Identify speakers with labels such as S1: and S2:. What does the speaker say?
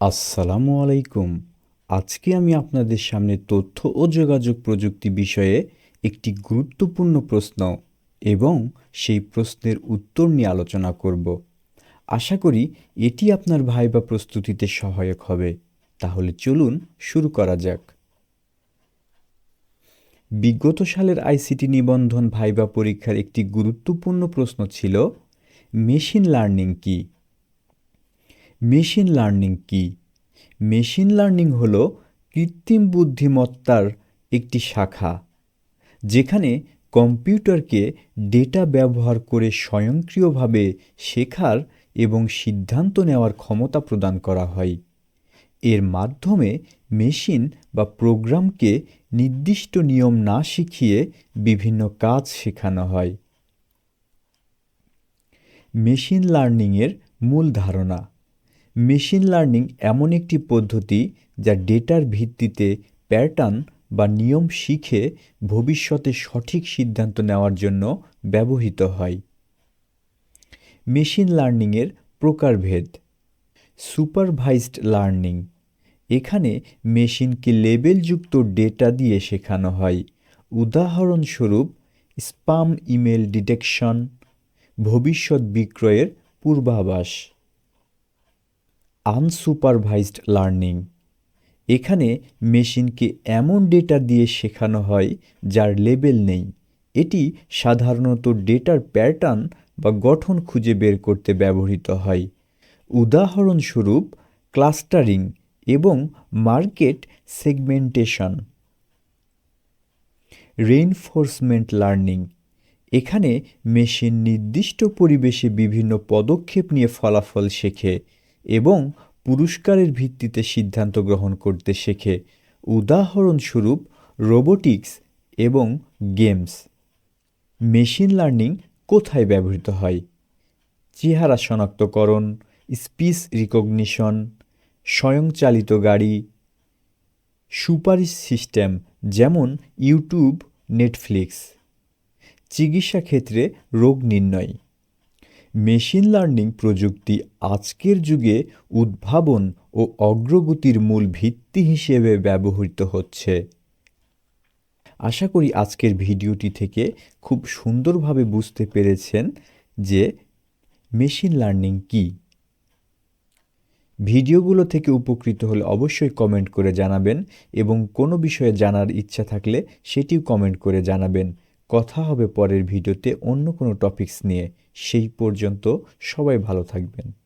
S1: আসসালামু আলাইকুম। আজকে আমি আপনাদের সামনে তথ্য ও যোগাযোগ প্রযুক্তি বিষয়ে একটি গুরুত্বপূর্ণ প্রশ্ন এবং সেই প্রশ্নের উত্তর নিয়ে আলোচনা করব। আশা করি এটি আপনার ভাইবা প্রস্তুতিতে সহায়ক হবে। তাহলে চলুন শুরু করা যাক। বিগত সালের আইসিটি নিবন্ধন ভাইবা পরীক্ষার একটি গুরুত্বপূর্ণ প্রশ্ন ছিল, মেশিন লার্নিং কী? মেশিন লার্নিং কি? মেশিন লার্নিং হল কৃত্রিম বুদ্ধিমত্তার একটি শাখা, যেখানে কম্পিউটারকে ডেটা ব্যবহার করে স্বয়ংক্রিয়ভাবে শেখার এবং সিদ্ধান্ত নেওয়ার ক্ষমতা প্রদান করা হয়। এর মাধ্যমে মেশিন বা প্রোগ্রামকে নির্দিষ্ট নিয়ম না শিখিয়ে বিভিন্ন কাজ শেখানো হয়। মেশিন লার্নিংয়ের মূল ধারণা মেশিন লার্নিং এমন একটি পদ্ধতি যা ডেটার ভিত্তিতে প্যাটার্ন বা নিয়ম শিখে ভবিষ্যতে সঠিক সিদ্ধান্ত নেওয়ার জন্য ব্যবহৃত হয়। মেশিন লার্নিংয়ের প্রকারভেদ। Supervised learning. এখানে মেশিনকে লেবেলযুক্ত ডেটা দিয়ে শেখানো হয়। উদাহরণস্বরূপ, স্পাম ইমেল ডিটেকশন, ভবিষ্যৎ বিক্রয়ের পূর্বাভাস। আনসুপারভাইজড লার্নিং এখানে মেশিনকে এমন ডেটা দিয়ে শেখানো হয় যার লেবেল নেই। এটি সাধারণত ডেটার প্যাটার্ন বা গঠন খুঁজে বের করতে ব্যবহৃত হয়। উদাহরণস্বরূপ, ক্লাস্টারিং এবং মার্কেট সেগমেন্টেশন। Reinforcement learning. এখানে মেশিন নির্দিষ্ট পরিবেশে বিভিন্ন পদক্ষেপ নিয়ে ফলাফল শেখে। এবং পুরস্কারের ভিত্তিতে সিদ্ধান্ত গ্রহণ করতে শেখে। উদাহরণস্বরূপ, রোবোটিক্স এবং গেমস। মেশিন লার্নিং কোথায় ব্যবহৃত হয়? চেহারা শনাক্তকরণ, স্পিচ রিকগনিশন, স্বয়ংচালিত গাড়ি, সুপারিশ সিস্টেম যেমন ইউটিউব, নেটফ্লিক্স। চিকিৎসা ক্ষেত্রে রোগ নির্ণয়। মেশিন লার্নিং প্রযুক্তি আজকের যুগে উদ্ভাবন ও অগ্রগতির মূল ভিত্তি হিসেবে ব্যবহৃত হচ্ছে। আশা করি আজকের ভিডিওটি থেকে খুব সুন্দরভাবে বুঝতে পেরেছেন যে মেশিন লার্নিং কী। ভিডিওগুলো থেকে উপকৃত হলে অবশ্যই কমেন্ট করে জানাবেন এবং কোনো বিষয়ে জানার ইচ্ছা থাকলে সেটিও কমেন্ট করে জানাবেন। কথা হবে পরের ভিডিওতে অন্য কোনো টপিকস নিয়ে। সেই পর্যন্ত সবাই ভালো থাকবেন।